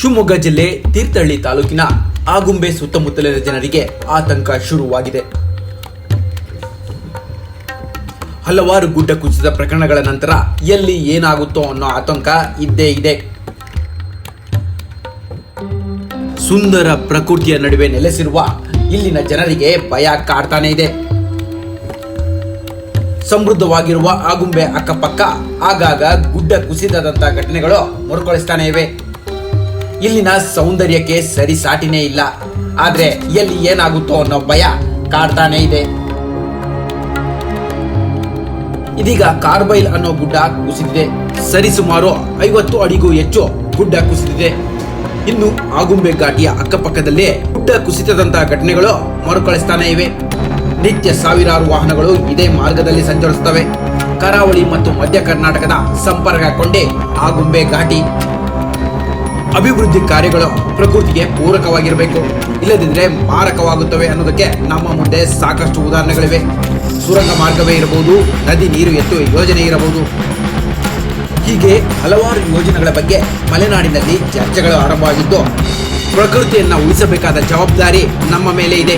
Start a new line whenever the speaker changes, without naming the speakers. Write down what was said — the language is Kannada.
ಶಿವಮೊಗ್ಗ ಜಿಲ್ಲೆ ತೀರ್ಥಹಳ್ಳಿ ತಾಲೂಕಿನ ಆಗುಂಬೆ ಸುತ್ತಮುತ್ತಲಿನ ಜನರಿಗೆ ಆತಂಕ ಶುರುವಾಗಿದೆ. ಹಲವಾರು ಗುಡ್ಡ ಕುಸಿದ ಪ್ರಕರಣಗಳ ನಂತರ ಎಲ್ಲಿ ಏನಾಗುತ್ತೋ ಅನ್ನೋ ಆತಂಕ ಇದ್ದೇ ಇದೆ. ಸುಂದರ ಪ್ರಕೃತಿಯ ನಡುವೆ ನೆಲೆಸಿರುವ ಇಲ್ಲಿನ ಜನರಿಗೆ ಭಯ ಕಾಡ್ತಾನೆ ಇದೆ. ಸಮೃದ್ಧವಾಗಿರುವ ಆಗುಂಬೆ ಅಕ್ಕಪಕ್ಕ ಆಗಾಗ ಗುಡ್ಡ ಕುಸಿದದಂತ ಘಟನೆಗಳು ಮರುಕಳಿಸ್ತಾನೆ ಇವೆ. ಇಲ್ಲಿನ ಸೌಂದರ್ಯಕ್ಕೆ ಸರಿ ಸಾಟಿನೇ ಇಲ್ಲ. ಆದ್ರೆ ಎಲ್ಲಿ ಏನಾಗುತ್ತೋ ಅನ್ನೋ ಭಯ ಕಾಡ್ತಾನೆ ಇದೆ. ಇದೀಗ ಕಾರ್ಬೈಲ್ ಅನ್ನೋ ಗುಡ್ಡ ಕುಸಿದಿದೆ. ಸರಿಸುಮಾರು ಐವತ್ತು ಅಡಿಗೂ ಹೆಚ್ಚು ಗುಡ್ಡ ಕುಸಿದಿದೆ. ಇನ್ನು ಆಗುಂಬೆ ಘಾಟಿಯ ಅಕ್ಕಪಕ್ಕದಲ್ಲೇ ಗುಡ್ಡ ಕುಸಿತದಂತಹ ಘಟನೆಗಳು ಮರುಕಳಿಸ್ತಾನೆ ಇವೆ. ನಿತ್ಯ ಸಾವಿರಾರು ವಾಹನಗಳು ಇದೇ ಮಾರ್ಗದಲ್ಲಿ ಸಂಚರಿಸುತ್ತವೆ. ಕರಾವಳಿ ಮತ್ತು ಮಧ್ಯ ಕರ್ನಾಟಕದ ಸಂಪರ್ಕ ಕೊಂಡೇ ಆಗುಂಬೆ ಘಾಟಿ ಅಭಿವೃದ್ಧಿ ಕಾರ್ಯಗಳು ಪ್ರಕೃತಿಗೆ ಪೂರಕವಾಗಿರಬೇಕು. ಇಲ್ಲದಿದ್ದರೆ ಮಾರಕವಾಗುತ್ತವೆ ಅನ್ನೋದಕ್ಕೆ ನಮ್ಮ ಮುಂದೆ ಸಾಕಷ್ಟು ಉದಾಹರಣೆಗಳಿವೆ. ಸುರಂಗ ಮಾರ್ಗವೇ ಇರಬಹುದು, ನದಿ ನೀರು ಎತ್ತುವ ಯೋಜನೆ ಇರಬಹುದು. ಹೀಗೆ ಹಲವಾರು ಯೋಜನೆಗಳ ಬಗ್ಗೆ ಮಲೆನಾಡಿನಲ್ಲಿ ಚರ್ಚೆಗಳು ಆರಂಭವಾಗಿದ್ದು, ಪ್ರಕೃತಿಯನ್ನು ಉಳಿಸಬೇಕಾದ ಜವಾಬ್ದಾರಿ ನಮ್ಮ ಮೇಲೆ ಇದೆ.